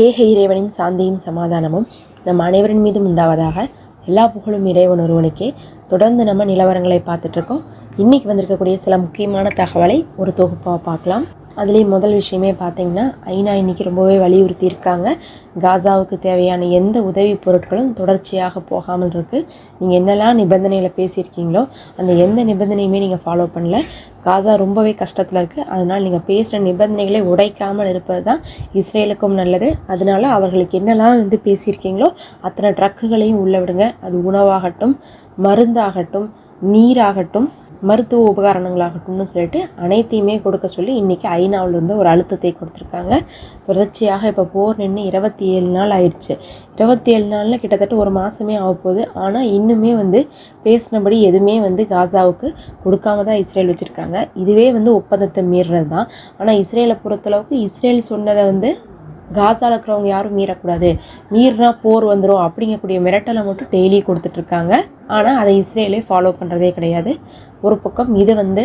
ஏக இறைவனின் சாந்தியும் சமாதானமும் நம் அனைவரின் மீதும் உண்டாவதாக எல்லா புகழும் இறைவன் ஒருவனுக்கே. தொடர்ந்து நம்ம நிலவரங்களை பார்த்துட்ருக்கோம் இன்றைக்கி வந்திருக்கக்கூடிய சில முக்கியமான தகவலை ஒரு தொகுப்பாக பார்க்கலாம். அதுலேயும் முதல் விஷயமே பார்த்தீங்கன்னா ஐநா இன்னைக்கு ரொம்பவே வலியுறுத்தி இருக்காங்க காசாவுக்கு தேவையான எந்த உதவி பொருட்களும் தொடர்ச்சியாக போகாமல் இருக்குது நீங்கள் என்னெல்லாம் நிபந்தனையில் பேசியிருக்கீங்களோ அந்த எந்த நிபந்தனையுமே நீங்கள் ஃபாலோ பண்ணல. காசா ரொம்பவே கஷ்டத்தில் இருக்குது அதனால் நீங்கள் பேசுகிற நிபந்தனைகளை உடைக்காமல் இருப்பது தான் இஸ்ரேலுக்கும் நல்லது. அதனால் அவர்களுக்கு என்னெல்லாம் வந்து பேசியிருக்கீங்களோ அத்தனை ட்ரக்குகளையும் உள்ள விடுங்க. அது உணவாகட்டும் மருந்தாகட்டும் நீராகட்டும் மருத்துவ உபகரணங்களாகட்டும்னு சொல்லிட்டு அனைத்தையுமே கொடுக்க சொல்லி இன்றைக்கி ஐநாவிலேருந்து ஒரு அழுத்தத்தை கொடுத்துருக்காங்க. தொடர்ச்சியாக இப்போ போர் நின்று இருபத்தி ஏழு நாள் ஆயிடுச்சு இருபத்தி ஏழு நாளில் கிட்டத்தட்ட ஒரு மாதமே ஆக போகுது. ஆனால் இன்னுமே வந்து பேசினபடி எதுவுமே வந்து காசாவுக்கு கொடுக்காம தான் இஸ்ரேல் வச்சுருக்காங்க. இதுவே வந்து ஒப்பந்தத்தை மீறுறது தான் ஆனால் இஸ்ரேலை பொறுத்தளவுக்கு இஸ்ரேல் சொன்னதை வந்து காசாவில் இருக்கிறவங்க யாரும் மீறக்கூடாது. மீறினா போர் வந்துடும் அப்படிங்கக்கூடிய மிரட்டலை மட்டும் டெய்லி கொடுத்துட்ருக்காங்க ஆனால் அதை இஸ்ரேலே ஃபாலோ பண்ணுறதே கிடையாது. ஒரு பக்கம் இது வந்து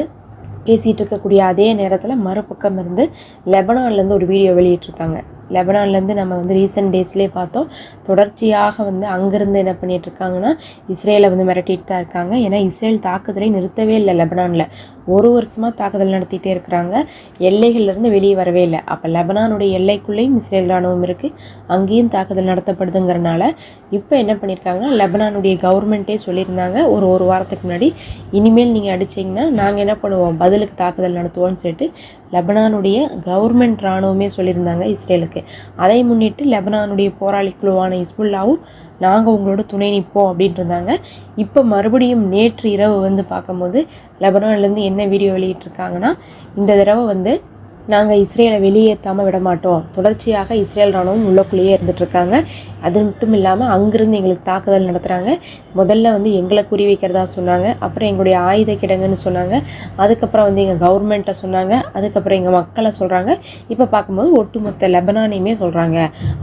பேசிகிட்டு இருக்கக்கூடிய அதே நேரத்தில் மறுபக்கம் இருந்து லெபனான்லேருந்து ஒரு வீடியோ வெளியிட்ருக்காங்க லெபனான்லேருந்து நம்ம வந்து ரீசெண்ட் டேஸ்லேயே பார்த்தோம். தொடர்ச்சியாக வந்து அங்கேருந்து என்ன பண்ணிகிட்டு இருக்காங்கன்னா இஸ்ரேலை வந்து மிரட்டிட்டு தான் இருக்காங்க. ஏன்னா இஸ்ரேல் தாக்குதலை நிறுத்தவே இல்லை லெபனானில். ஒரு வருஷமாக தாக்குதல் நடத்திட்டே இருக்கிறாங்க. எல்லைகள்லேருந்து வெளியே வரவே இல்லை. அப்போ லெபனானுடைய எல்லைக்குள்ளேயும் இஸ்ரேல் ராணுவம் இருக்குது அங்கேயும் தாக்குதல் நடத்தப்படுதுங்கிறனால இப்போ என்ன பண்ணியிருக்காங்கன்னா லெபனானுடைய கவர்மெண்ட்டே சொல்லியிருந்தாங்க ஒரு ஒரு வாரத்துக்கு முன்னாடி இனிமேல் நீங்கள் அடிச்சிங்கன்னா நாங்கள் என்ன பண்ணுவோம்? பதிலுக்கு தாக்குதல் நடத்துவோம்னு சொல்லிட்டு லெபனானுடைய கவர்மெண்ட் இராணுவமே சொல்லியிருந்தாங்க இஸ்ரேலுக்கு. அதை முன்னிட்டு லெபனானுடைய போராளி குழுவான இஸ்புல்லாவும் நாங்கள் உங்களோட துணை நிற்போம் அப்படின்ட்டு இருந்தாங்க. இப்போ மறுபடியும் நேற்று இரவு வந்து பார்க்கும்போது லெபனான்லேருந்து என்ன வீடியோ வெளியிட்டிருக்காங்கன்னா இந்த தடவை வந்து நாங்கள் இஸ்ரேலை வெளியேற்றாமல் விட மாட்டோம் தொடர்ச்சியாக இஸ்ரேல் ராணுவம் உள்ளக்குள்ளேயே இருந்துகிட்ருக்காங்க அது மட்டும் இல்லாமல் அங்கேருந்து எங்களுக்கு தாக்குதல் நடத்துகிறாங்க முதல்ல வந்து எங்களை குறி வைக்கிறதா சொன்னாங்க. அப்புறம் எங்களுடைய ஆயுத கிடங்குன்னு சொன்னாங்க. அதுக்கப்புறம் வந்து எங்கள் கவர்மெண்ட்டை சொன்னாங்க. அதுக்கப்புறம் எங்கள் மக்களை சொல்கிறாங்க இப்போ பார்க்கும்போது ஒட்டுமொத்த லெபனானையுமே சொல்கிறாங்க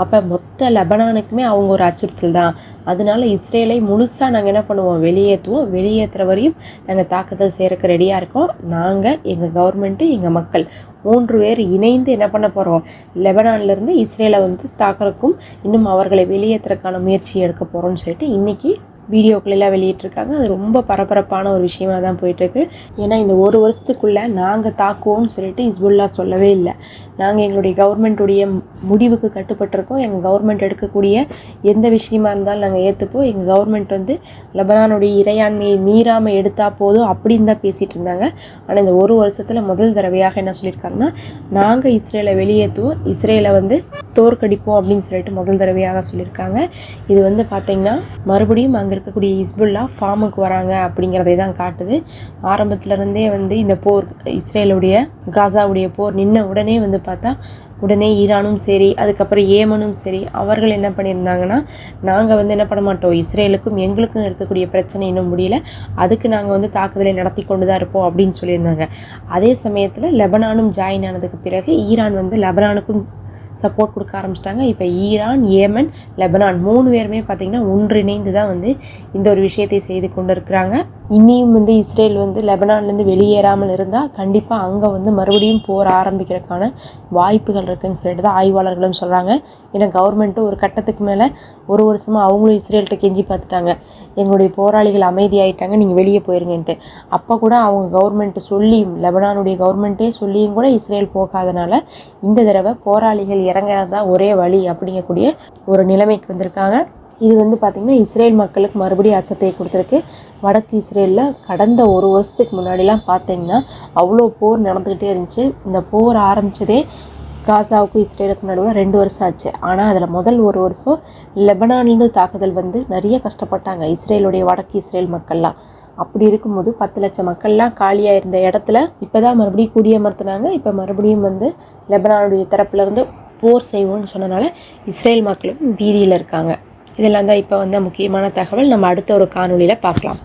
அப்போ மொத்த லெபனானுக்குமே அவங்க ஒரு அச்சுறுத்தல் தான். அதனால இஸ்ரேலை முழுசாக நாங்கள் என்ன பண்ணுவோம்? வெளியேற்றுவோம் வெளியேற்றுற வரையும் நாங்கள் தாக்குதல் செய்கிறக்கு ரெடியாக இருக்கோம். நாங்கள் எங்கள் கவர்மெண்ட்டு எங்கள் மக்கள். மூன்று பேர் இணைந்து என்ன பண்ண போகிறோம் லெபனான்லேருந்து இஸ்ரேலை வந்து தாக்குறக்கும் இன்னும் அவர்களை வெளியேற்றுறதுக்கான முயற்சி எடுக்க போகிறோம்னு சொல்லிட்டு இன்றைக்கி வீடியோக்களெல்லாம் வெளியிட்ருக்காங்க அது ரொம்ப பரபரப்பான ஒரு விஷயமாக தான் போயிட்டுருக்கு. ஏன்னா இந்த ஒரு வருஷத்துக்குள்ளே நாங்கள் தாக்குவோம்னு சொல்லிட்டு இஸ்புல்லா சொல்லவே இல்லை. நாங்கள் எங்களுடைய கவர்மெண்ட்டுடைய முடிவுக்கு கட்டுப்பட்டிருக்கோம். எங்கள் கவர்மெண்ட் எடுக்கக்கூடிய எந்த விஷயமா இருந்தாலும் நாங்கள் ஏற்றுப்போம் எங்கள் கவர்மெண்ட் வந்து லெபனானுடைய இறையாண்மையை மீறாமல் எடுத்தால் போதும் அப்படின்னு தான் பேசிகிட்டு இருந்தாங்க. ஆனால் இந்த ஒரு வருஷத்தில் முதல் தடவையாக என்ன சொல்லியிருக்காங்கன்னா நாங்கள் இஸ்ரேலை வெளியேற்றுவோம் இஸ்ரேலை வந்து தோற்கடிப்போம் அப்படின்னு சொல்லிட்டு முதல் தடவையாக சொல்லியிருக்காங்க. இது வந்து பார்த்திங்கன்னா மறுபடியும் அங்கே இருக்கக்கூடிய இஸ்புல்லா ஃபார்முக்கு வராங்க அப்படிங்கிறதை தான் காட்டுது. ஆரம்பத்துலேருந்தே வந்து இந்த போர் இஸ்ரேலுடைய காசாவுடைய போர் நின்ன உடனே வந்து பார்த்தா உடனே ஈரானும் சரி அதுக்கப்புறம் ஏமனும் சரி அவர்கள் என்ன பண்ணியிருந்தாங்கன்னா நாங்கள் வந்து என்ன பண்ண மாட்டோம் இஸ்ரேலுக்கும் எங்களுக்கும் இருக்கக்கூடிய பிரச்சனை இன்னும் முடியல அதுக்கு நாங்கள் வந்து தாக்குதலை நடத்தி கொண்டு தான் இருப்போம் அப்படின்னு சொல்லியிருந்தாங்க. அதே சமயத்தில் லெபனானும் ஜாயின் ஆனதுக்கு பிறகு ஈரான் வந்து லெபனானுக்கும் சப்போர்ட் கொடுக்க ஆரம்பிச்சிட்டாங்க. இப்போ ஈரான் ஏமன் லெபனான் மூணு பேருமே பார்த்திங்கன்னா ஒன்றிணைந்து தான் வந்து இந்த ஒரு விஷயத்தை செய்து கொண்டு இருக்கிறாங்க இன்னியும் வந்து இஸ்ரேல் வந்து லெபனான்லேருந்து வெளியேறாமல் இருந்தால் கண்டிப்பாக அங்கே வந்து மறுபடியும் போர் ஆரம்பிக்கிறதுக்கான வாய்ப்புகள் இருக்குதுன்னு சொல்லிட்டு தான் ஆய்வாளர்களும் சொல்கிறாங்க ஏன்னா கவர்மெண்ட்டும் ஒரு கட்டத்துக்கு மேலே ஒரு வருஷமாக அவங்களும் இஸ்ரேல்கிட்ட கெஞ்சி பார்த்துட்டாங்க. எங்களுடைய போராளிகள் அமைதியாயிட்டாங்க நீங்கள் வெளியே போயிருங்கன்ட்டு. அப்போ கூட அவங்க கவர்மெண்ட்டு சொல்லியும் லெபனானுடைய கவர்மெண்ட்டே சொல்லியும் கூட இஸ்ரேல் போகாதனால இந்த தடவை போராளிகள் இறங்குறது தான் ஒரே வழி அப்படிங்கக்கூடிய ஒரு நிலைமைக்கு வந்திருக்காங்க. இது வந்து பார்த்திங்கன்னா இஸ்ரேல் மக்களுக்கு மறுபடியும் அச்சத்தை கொடுத்துருக்கு. வடக்கு இஸ்ரேலில் கடந்த ஒரு வருஷத்துக்கு முன்னாடிலாம் பார்த்தீங்கன்னா அவ்வளோ போர் நடந்துக்கிட்டே இருந்துச்சு. இந்த போர் ஆரம்பித்ததே காசாவுக்கும் இஸ்ரேலுக்கும் நடுவில் ரெண்டு வருஷம் ஆச்சு. ஆனால் அதில் முதல் ஒரு வருஷம் லெபனான்லேருந்து தாக்குதல் வந்து நிறைய கஷ்டப்பட்டாங்க. இஸ்ரேலுடைய வடக்கு இஸ்ரேல் மக்கள்லாம். அப்படி இருக்கும்போது பத்து லட்சம் மக்கள்லாம் காலியாக இருந்த இடத்துல இப்போ தான் மறுபடியும் குடியமர்த்தினாங்க. இப்போ மறுபடியும் வந்து லெபனானுடைய தரப்புலேருந்து போர் செய்வோம்னு சொன்னனால இஸ்ரேல் மக்களும் பீதியில் இருக்காங்க. இதெல்லாம் தான் இப்போ வந்து முக்கியமான தகவல். நம்ம அடுத்த ஒரு காணொலியில் பார்க்கலாம்.